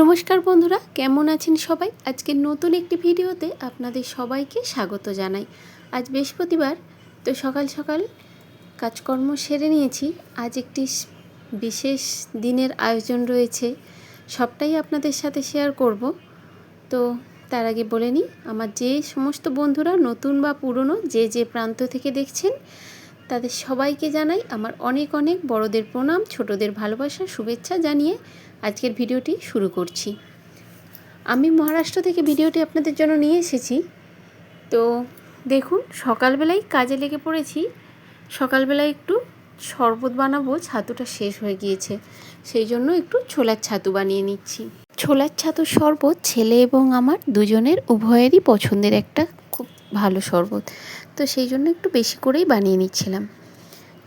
নমস্কার বন্ধুরা, কেমন আছেন সবাই? আজকে নতুন একটি ভিডিওতে আপনাদের সবাইকে স্বাগত জানাই। আজ বৃহস্পতিবার, তো সকাল সকাল কাজকর্ম সেরে নিয়েছি। আজ একটি বিশেষ দিনের আয়োজন রয়েছে। সবটাই আপনাদের সাথে শেয়ার করব। তো তার আগে বলে নিই, আমার যে সমস্ত বন্ধুরা, নতুন বা পুরনো, যে যে প্রান্ত থেকে দেখছেন তাদের সবাইকে জানাই আমার অনেক অনেক বড়দের প্রণাম, ছোটদের ভালোবাসা, শুভেচ্ছা জানিয়ে আজকের ভিডিওটি শুরু করছি। আমি মহারাষ্ট্র থেকে ভিডিওটি আপনাদের জন্য নিয়ে এসেছি। তো দেখুন, সকালবেলায় কাজে লেগে পড়েছি। সকালবেলায় একটু শরবত বানাবো, ছাতুটা শেষ হয়ে গিয়েছে। সেই জন্য একটু ছোলার ছাতু বানিয়ে নিচ্ছি। ছোলার ছাতুর শরবত ছেলে এবং আমার দুজনের উভয়েরই পছন্দের একটা খুব ভালো শরবত। তো সেই জন্য একটু বেশি করেই বানিয়ে নিচ্ছিলাম।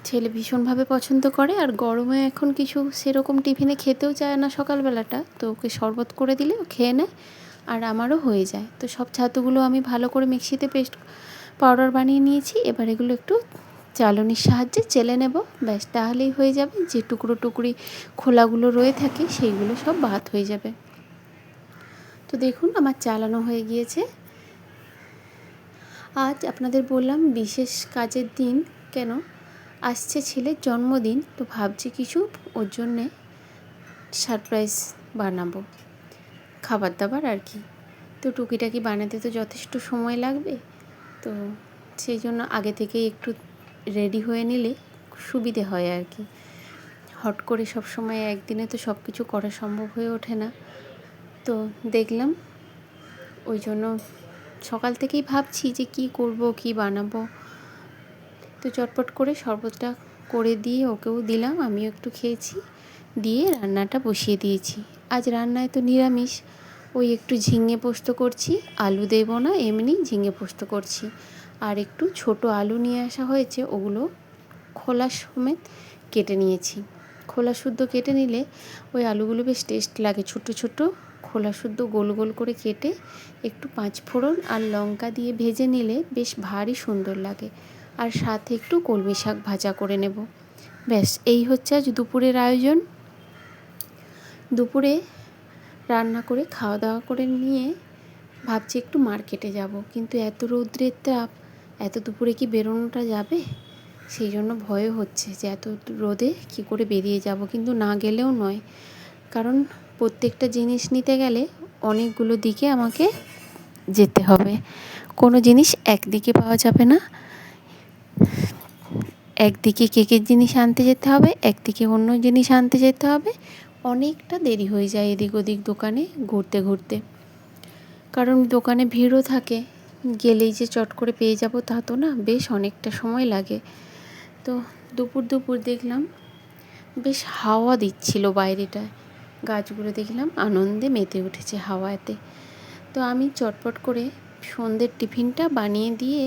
ছেলে ভীষণভাবে পছন্দ করে আর গরমে এখন কিছু সেরকম টিফিনে খেতেও চায় না সকালবেলাটা। তো ওকে শরবত করে দিলে ও খেয়ে নেয় আর আমারও হয়ে যায়। তো সব ছাতুগুলো আমি ভালো করে মিক্সিতে পেস্ট পাউডার বানিয়ে নিয়েছি। এবার এগুলো একটু চালনির সাহায্যে চেলে নেব। ব্যাস, তাহলেই হয়ে যাবে। যে টুকরো টুকরি খোলাগুলো রয়ে থাকে, সেইগুলো সব বাদ হয়ে যাবে। তো দেখুন, আমার চালানো হয়ে গিয়েছে। আজ আপনাদের বললাম বিশেষ কাজের দিন কেন? আসছে ছেলের জন্মদিন, তো ভাবছি কিছু ওর জন্যে সারপ্রাইজ বানাবো। খাবার দাবার আর কি। তো টুকিটাকি বানাতে তো যথেষ্ট সময় লাগবে, তো সেই জন্য আগে থেকেই একটু রেডি হয়ে নিলে সুবিধে হয় আর কি। হট করে সব সময় একদিনে তো সব কিছু করা সম্ভব হয়ে ওঠে না। তো দেখলাম ওই জন্য সকাল থেকেই ভাবছি যে কি করব, কি বানাবো। তো চটপট করে শরবতটা করে দিয়ে ওকেও দিলাম, আমিও একটু খেয়েছি, দিয়ে রান্নাটা বসিয়ে দিয়েছি। আজ রান্নায় তো নিরামিষ, ওই একটু ঝিঙে পোস্ত করছি, আলু দেবো না, এমনি ঝিঙে পোস্ত করছি। আর একটু ছোট আলু নিয়ে আসা হয়েছে, ওগুলো খোলা সমেত কেটে নিয়েছি। খোলা শুদ্ধ কেটে নিলে ওই আলুগুলো বেশ টেস্ট লাগে, ছোট ছোট খোলা শুদ্ধ গোল গোল করে কেটে একটু পাঁচ ফোড়ন আর লঙ্কা দিয়ে ভেজে নিলে বেশ ভারী সুন্দর লাগে। আর সাথে একটু কলমি শাক ভাজা করে নেব। ব্যাস, এই হচ্ছে আজ দুপুরের আয়োজন। দুপুরে রান্না করে খাওয়া দাওয়া করে নিয়ে ভাবছি একটু মার্কেটে যাব, কিন্তু এত রৌদ্রের তাপ, এত দুপুরে কি বেরোনোটা যাবে? সেই জন্য ভয় হচ্ছে যে এত রোদে কি করে বেরিয়ে যাব, কিন্তু না গেলেও নয়। কারণ প্রত্যেকটা জিনিস নিতে গেলে অনেকগুলো দিকে আমাকে যেতে হবে। কোনো জিনিস একদিকে পাওয়া যাবে না। একদিকে কেকের জিনিস আনতে যেতে হবে, একদিকে অন্য জিনিস আনতে যেতে হবে। অনেকটা দেরি হয়ে যায় এদিক ওদিক দোকানে ঘুরতে ঘুরতে। কারণ দোকানে ভিড়ও থাকে, গেলেই যে চট করে পেয়ে যাব তা তো না, বেশ অনেকটা সময় লাগে। তো দুপুর দুপুর দেখলাম, বেশ হাওয়া দিচ্ছিল বাইরেটায়। গাছগুলো দেখলাম, আনন্দে মেতে উঠেছে হাওয়াতে। তো আমি চটপট করে সন্ধ্যের টিফিনটা বানিয়ে দিয়ে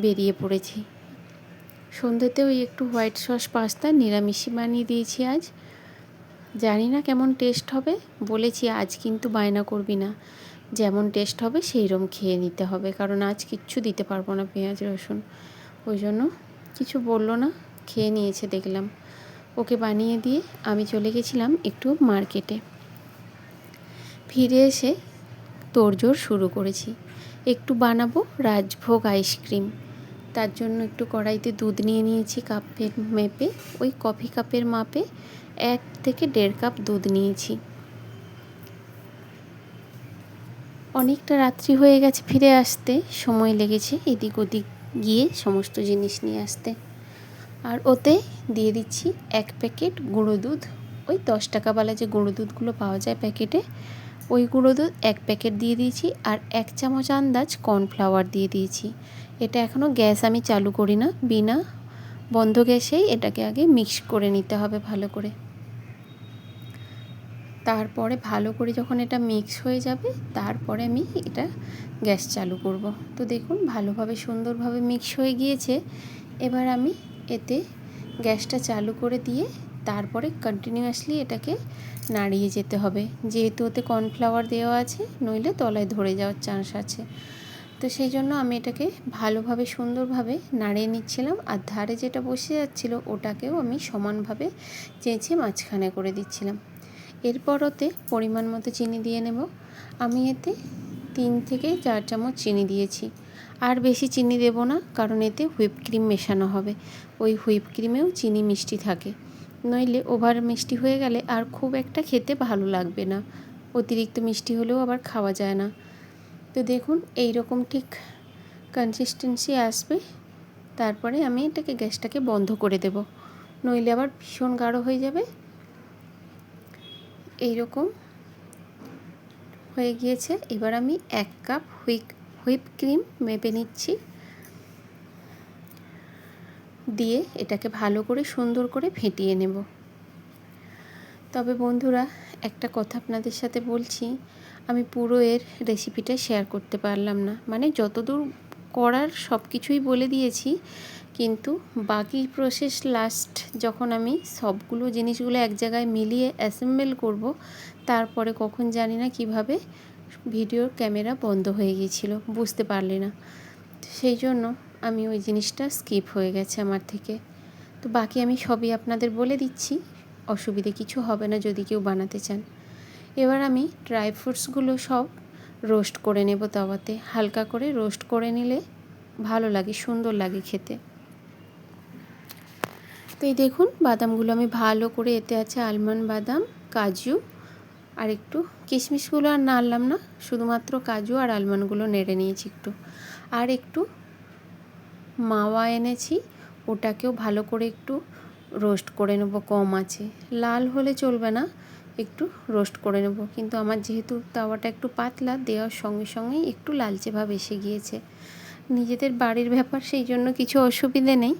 বেরিয়ে পড়েছি। সন্ধ্যেতে ওই একটু হোয়াইট সস পাস্তা, নিরামিষই বানিয়ে দিয়েছি আজ। জানি না কেমন টেস্ট হবে, বলেছি আজ কিন্তু বায়না করবি না। যেমন টেস্ট হবে সেই রকম খেয়ে নিতে হবে, কারণ আজ কিচ্ছু দিতে পারব না পেঁয়াজ, রসুন। ওই জন্য কিছু বলল না, খেয়ে নিয়েছে দেখলাম। ওকে বানিয়ে দিয়ে আমি চলে গেছিলাম একটু মার্কেটে। ফিরে এসে তোড়জোড় শুরু করেছি। একটু বানাবো রাজভোগ আইসক্রিম। তার জন্য একটু কড়াইতে দুধ নিয়ে নিয়েছি কাপের মেপে। ওই কফি কাপের মাপে এক থেকে দেড় কাপ দুধ নিয়েছি। অনেকটা রাত্রি হয়ে গেছে ফিরে আসতে। সময় লেগেছে এদিক ওদিক গিয়ে সমস্ত জিনিস নিয়ে আসতে। আর ওতে দিয়ে দিচ্ছি এক প্যাকেট গুঁড়ো দুধ। ওই দশ টাকাওয়ালা যে গুঁড়ো দুধগুলো পাওয়া যায় প্যাকেটে, ওই গুঁড়ো দুধ এক প্যাকেট দিয়ে দিয়েছি আর এক চামচ আন্দাজ কর্নফ্লাওয়ার দিয়ে দিয়েছি। এটা এখনও গ্যাস আমি চালু করি না, বিনা বন্ধ গ্যাসেই এটাকে আগে মিক্স করে নিতে হবে ভালো করে। তারপরে ভালো করে যখন এটা মিক্স হয়ে যাবে, তারপরে আমি এটা গ্যাস চালু করব। তো দেখুন ভালোভাবে সুন্দরভাবে মিক্স হয়ে গিয়েছে। এবার আমি এতে গ্যাসটা চালু করে দিয়ে তারপরে কন্টিনিউয়াসলি এটাকে নাড়িয়ে যেতে হবে। যেহেতু ওতে কর্নফ্লাওয়ার দেওয়া আছে, নইলে তলায় ধরে যাওয়ার চান্স আছে। তো সেই জন্য আমি এটাকে ভালোভাবে, সুন্দরভাবে নাড়িয়ে নিচ্ছিলাম আর ধারে যেটা বসে যাচ্ছিল ওটাকেও আমি সমানভাবে চেঁচে মাঝখানে করে দিচ্ছিলাম। এরপর ওতে পরিমাণ মতো চিনি দিয়ে নেব। আমি এতে তিন থেকে চার চামচ চিনি দিয়েছি। আর বেশি চিনি দেব না, কারণ এতে হুইপ ক্রিম মেশানো হবে। ওই হুইপ ক্রিমেও চিনি মিষ্টি থাকে। নইলে ওভার মিষ্টি হয়ে গেলে আর খুব একটা খেতে ভালো লাগবে না। অতিরিক্ত মিষ্টি হলেও আবার খাওয়া যায় না। তো দেখুন এই রকম ঠিক কনসিস্টেন্সি আসবে। তারপরে আমি এটাকে গ্যাসটাকে বন্ধ করে দেব। নইলে আবার ভীষণ গাঢ় হয়ে যাবে। এই রকম হয়ে গিয়েছে। এবার আমি এক কাপ হুইক হুইপ ক্রিম মেপে নিচ্ছি। দিয়ে এটাকে ভালো করে সুন্দর করে ফেটিয়ে নেব। তবে বন্ধুরা, একটা কথা আপনাদের সাথে বলছি, আমি পুরো এর রেসিপিটা শেয়ার করতে পারলাম না। মানে যতদূর করার সব কিছুই বলে দিয়েছি, কিন্তু বাকি প্রসেস লাস্ট যখন আমি সবগুলো জিনিসগুলো এক জায়গায় মিলিয়ে অ্যাসেম্বল করব, তারপরে কখন জানি না কীভাবে ভিডিওর ক্যামেরা বন্ধ হয়ে গিয়েছিল, বুঝতে পারলে না। সেই জন্য আমি ওই জিনিসটা স্কিপ হয়ে গেছে আমার থেকে। তো বাকি আমি সবই আপনাদের বলে দিচ্ছি, অসুবিধে কিছু হবে না যদি কেউ বানাতে চান। এবার আমি ড্রাই ফ্রুটসগুলো সব রোস্ট করে নেব তাওয়াতে। হালকা করে রোস্ট করে নিলে ভালো লাগে, সুন্দর লাগে খেতে। তো এই দেখুন, বাদামগুলো আমি ভালো করে এতে আছে আলমন্ড বাদাম, কাজু আর একটু কিশমিশগুলো আর নাড়লাম না, শুধুমাত্র কাজু আর আলমন্ডগুলো নেড়ে নিয়েছি একটু। আর একটু মাওয়া এনেছি, ওটাকেও ভালো করে একটু রোস্ট করে নেব, কম আছে। লাল হলে চলবে না, একটু রোস্ট করে নেব। কিন্তু আমার যেহেতু তাওয়াটা একটু পাতলা, দেওয়ার সঙ্গে সঙ্গেই একটু লালচে ভাব এসে গিয়েছে। নিজেদের বাড়ির ব্যাপার, সেই জন্য কিছু অসুবিধে নেই।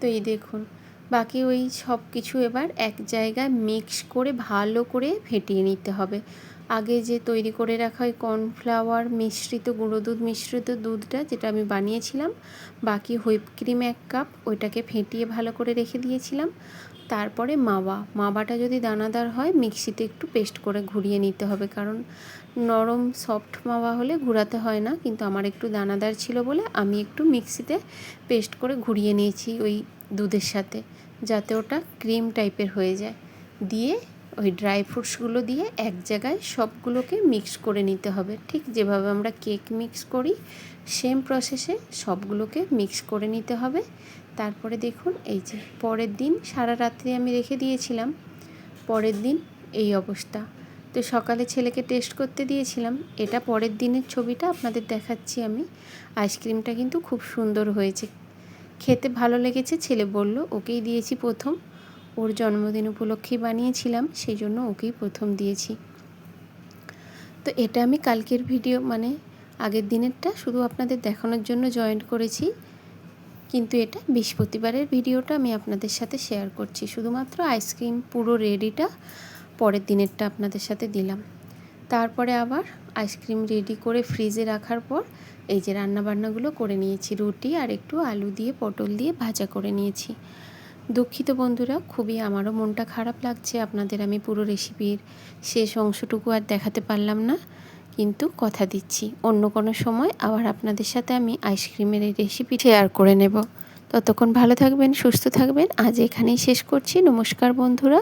তো এই দেখুন। বাকি ওই সব কিছু এবার এক জায়গায় মিক্স করে, ভালো করে ফেটিয়ে নিতে হবে। আগে যে তৈরি করে রাখা ওই কর্নফ্লাওয়ার মিশ্রিত, গুঁড়ো দুধ মিশ্রিত দুধটা যেটা আমি বানিয়েছিলাম, বাকি হুইপ ক্রিম এক কাপ ওইটাকে ফেটিয়ে ভালো করে রেখে দিয়েছিলাম। তারপরে মাওয়া, মাওয়াটা যদি দানাদার হয় মিক্সিতে একটু পেস্ট করে ঘুরিয়ে নিতে হবে। কারণ নরম সফট মাওয়া হলে ঘুরাতে হয় না। কিন্তু আমার একটু দানাদার ছিল বলে আমি একটু মিক্সিতে পেস্ট করে ঘুরিয়ে নিয়েছি ওই দুধের সাথে, যাতে ওটা ক্রিম টাইপের হয়ে যায়। দিয়ে ওই ড্রাই ফ্রুটসগুলো দিয়ে এক জায়গায় সবগুলোকে মিক্স করে নিতে হবে। ঠিক যেভাবে আমরা কেক মিক্স করি সেম প্রসেসে সবগুলোকে মিক্স করে নিতে হবে। তারপরে দেখুন, এই যে পরের দিন সারা রাত্রি আমি রেখে দিয়েছিলাম। পরের দিন এই অবস্থা। তো সকালে ছেলেকে টেস্ট করতে দিয়েছিলাম। এটা পরের দিনের ছবিটা আপনাদের দেখাচ্ছি আমি। আইসক্রিমটা কিন্তু খুব সুন্দর হয়েছে। খেতে ভালো লেগেছে, ছেলে বলল, ওকেই দিয়েছি প্রথম। ওর জন্মদিন উপলক্ষেই বানিয়েছিলাম, সেই জন্য ওকেই প্রথম দিয়েছি। তো এটা আমি কালকের ভিডিও মানে আগের দিনেরটা শুধু আপনাদের দেখানোর জন্য জয়েন্ট করেছি। কিন্তু এটা বৃহস্পতিবারের ভিডিওটা আমি আপনাদের সাথে শেয়ার করছি। শুধুমাত্র আইসক্রিম পুরো রেডিটা পরের দিনেরটা আপনাদের সাথে দিলাম। তারপরে আবার আইসক্রিম রেডি করে ফ্রিজে রাখার পর এই যে রান্নাবান্নাগুলো করে নিয়েছি। রুটি আর একটু আলু দিয়ে, পটল দিয়ে ভাজা করে নিয়েছি। দুঃখিত বন্ধুরা, খুবই আমারও মনটা খারাপ লাগছে। আপনাদের আমি পুরো রেসিপির শেষ অংশটুকু আর দেখাতে পারলাম না, কিন্তু কথা দিচ্ছি। অন্য কোনো সময় আবার আপনাদের সাথে আমি আইসক্রিমের এই রেসিপি শেয়ার করে নেব। ততক্ষণ ভালো থাকবেন, সুস্থ থাকবেন। আজ এখানেই শেষ করছি। নমস্কার বন্ধুরা।